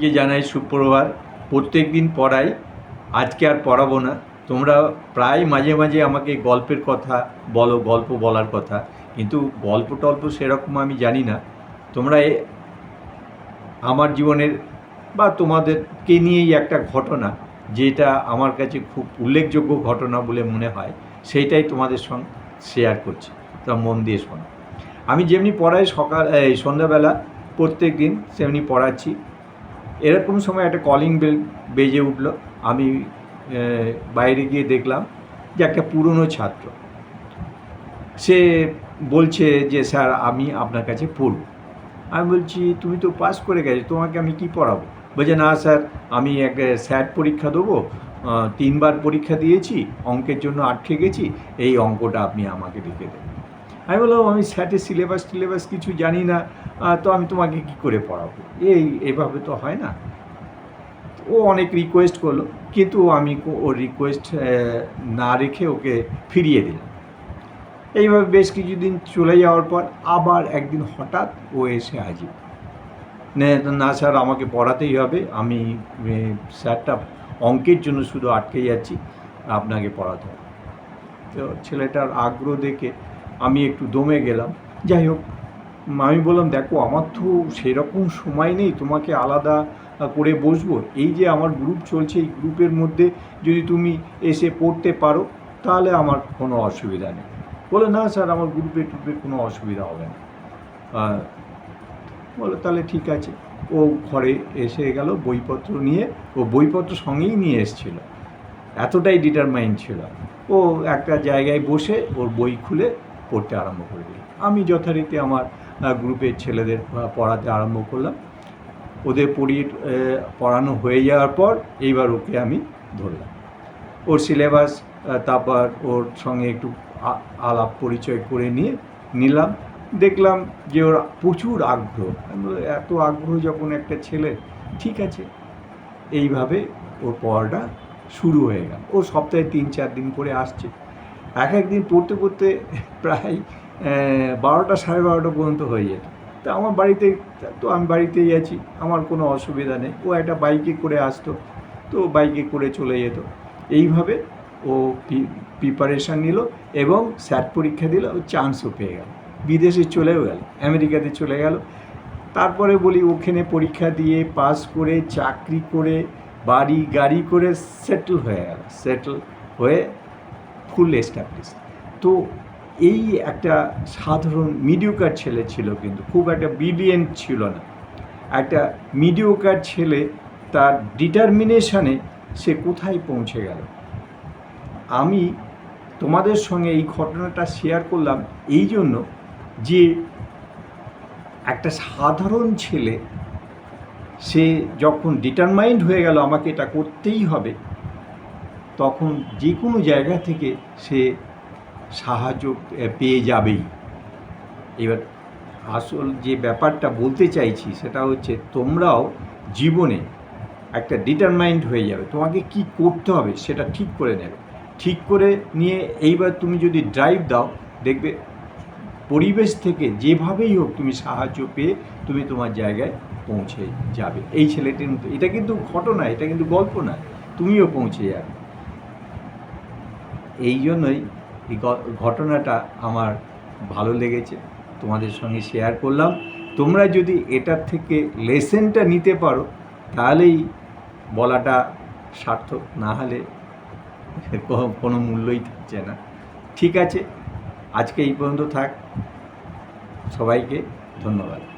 কে জানাই সুপ্রভাত প্রত্যেক দিন পড়াই, আজকে আর পড়াবো না। তোমরা প্রায় মাঝে মাঝে আমাকে গল্পের কথা বলো, গল্প বলার কথা। কিন্তু গল্প টল্প সেরকম আমি জানি না। তোমরা আমার জীবনের বা তোমাদেরকে নিয়েই একটা ঘটনা, যেটা আমার কাছে খুব উল্লেখযোগ্য ঘটনা বলে মনে হয়, সেইটাই তোমাদের সঙ্গে শেয়ার করছি। তোমরা মন দিয়ে শোনো। আমি যেমনি পড়াই সকাল সন্ধ্যাবেলা প্রত্যেক দিন সেমনি পড়াচ্ছি। এরকম সময় একটা কলিং বেল বেজে উঠল। আমি বাইরে গিয়ে দেখলাম যে একটা পুরনো ছাত্র। সে বলছে যে, স্যার, আমি আপনার কাছে পড়ব। আমি বলছি, তুমি তো পাস করে গেছো, তোমাকে আমি কি পড়াবো? বলছে, না, স্যার, আমি এক স্যাট পরীক্ষা দেবো। তিনবার পরীক্ষা দিয়েছি, অঙ্কের জন্য আটকে গেছি, এই অঙ্কটা আপনি আমাকে লিখে দেবেন আমি বললাম, আমি স্যাটের সিলেবাস টিলেবাস কিছু জানি না তো আমি তোমাকে কি করে পড়াবো? এই, এভাবে তো হয় না। ও অনেক রিকোয়েস্ট করল, কিন্তু আমি ওর রিকোয়েস্ট না রেখে ওকে ফিরিয়ে দিলাম। এইভাবে বেশ কিছুদিন চলে যাওয়ার পর আবার একদিন হঠাৎ ও এসে হাজির। না স্যার, আমাকে পড়াতেই হবে। আমি স্যারটা অঙ্কের জন্য শুধু আটকে যাচ্ছি, আপনাকে পড়াতে হবে। তো ছেলেটার আগ্রহ দেখে আমি একটু দমে গেলাম। যাই হোক, আমি বললাম, দেখো, আমার তো সেরকম সময় নেই, তোমাকে আলাদা করে বসবো। এই যে আমার গ্রুপ চলছে, এই গ্রুপের মধ্যে যদি তুমি এসে পড়তে পারো, তাহলে আমার কোনো অসুবিধা নেই। বলে, না স্যার, আমার গ্রুপে টুপে কোনো অসুবিধা হবে না। বলে, তাহলে ঠিক আছে। ও ঘরে এসে গেল, বইপত্র নিয়ে, ও বইপত্র সঙ্গেই নিয়ে এসেছিল। এতটাই ডিটারমাইন্ড ছিল। ও একটা জায়গায় বসে, ওর বই খুলে পড়তে আরম্ভ করে দিল। আমি যথারীতি আমার গ্রুপের ছেলেদের পড়াতে আরম্ভ করলাম। ওদের পড়িয়ে পড়ানো হয়ে যাওয়ার পর এইবার ওকে আমি ধরলাম। ওর সিলেবাস তারপর ওর সঙ্গে একটু আলাপ পরিচয় করে নিয়ে নিলাম। দেখলাম যে ওর প্রচুর আগ্রহ। এত আগ্রহ যখন একটা ছেলে? ঠিক আছে। এইভাবে ওর পড়াটা শুরু হয়ে গেল। ও সপ্তাহে তিন চার দিন করে আসছে। এক একদিন পড়তে পড়তে প্রায় বারোটা সাড়ে বারোটা পর্যন্ত হয়ে যেত। তা আমার বাড়িতে, তো আমি বাড়িতেই আছি, আমার কোনো অসুবিধা নেই। ও একটা বাইকে করে আসতো, তো বাইকে করে চলে যেত। এইভাবে ও প্রিপারেশান নিল এবং স্যাট পরীক্ষা দিল, ও চান্সও পেয়ে গেল। বিদেশে চলেও গেল, আমেরিকাতে চলে গেল। তারপরে বলি ওখানে পরীক্ষা দিয়ে পাস করে, চাকরি করে বাড়ি গাড়ি করে সেটেল হয়ে গেল। সেটেল হয়ে ফুল এস্টাবলিশ তো এই একটা সাধারণ মিডিওকার ছেলে ছিল কিন্তু, খুব একটা বিলিয়েন্ট ছিল না। একটা মিডিওকার ছেলে, তার ডিটারমিনেশনে সে কোথায় পৌঁছে গেল? আমি তোমাদের সঙ্গে এই ঘটনাটা শেয়ার করলাম এই জন্য যে একটা সাধারণ ছেলে, সে যখন ডিটারমাইন্ড হয়ে গেল, আমাকে এটা করতেই হবে তখন যে কোনো জায়গা থেকে সে সাহায্য পেয়ে যাবেই। এবার আসল যে ব্যাপারটা বলতে চাইছি সেটা হচ্ছে তোমরাও জীবনে একটা ডিটারমাইন্ড হয়ে যাবে। তোমাকে কি করতে হবে সেটা ঠিক করে নেবে। ঠিক করে নিয়ে এইবার তুমি যদি ড্রাইভ দাও, দেখবে পরিবেশ থেকে যেভাবেই হোক তুমি সাহায্য পেয়ে তুমি তোমার জায়গায় পৌঁছে যাবে। এই ছেলেটির মতো, এটা কিন্তু ঘটনা, এটা কিন্তু গল্প না তুমিও পৌঁছে যাবে। এই জন্যই এই ঘটনাটা আমার ভালো লেগেছে। তোমাদের সঙ্গে শেয়ার করলাম। তোমরা যদি এটার থেকে লেসেনটা নিতে পারো, তাহলেই বলাটা সার্থক। না হলে কোনো মূল্যই থাকছে না। ঠিক আছে, আজকে এই পর্যন্ত থাক। সবাইকে ধন্যবাদ।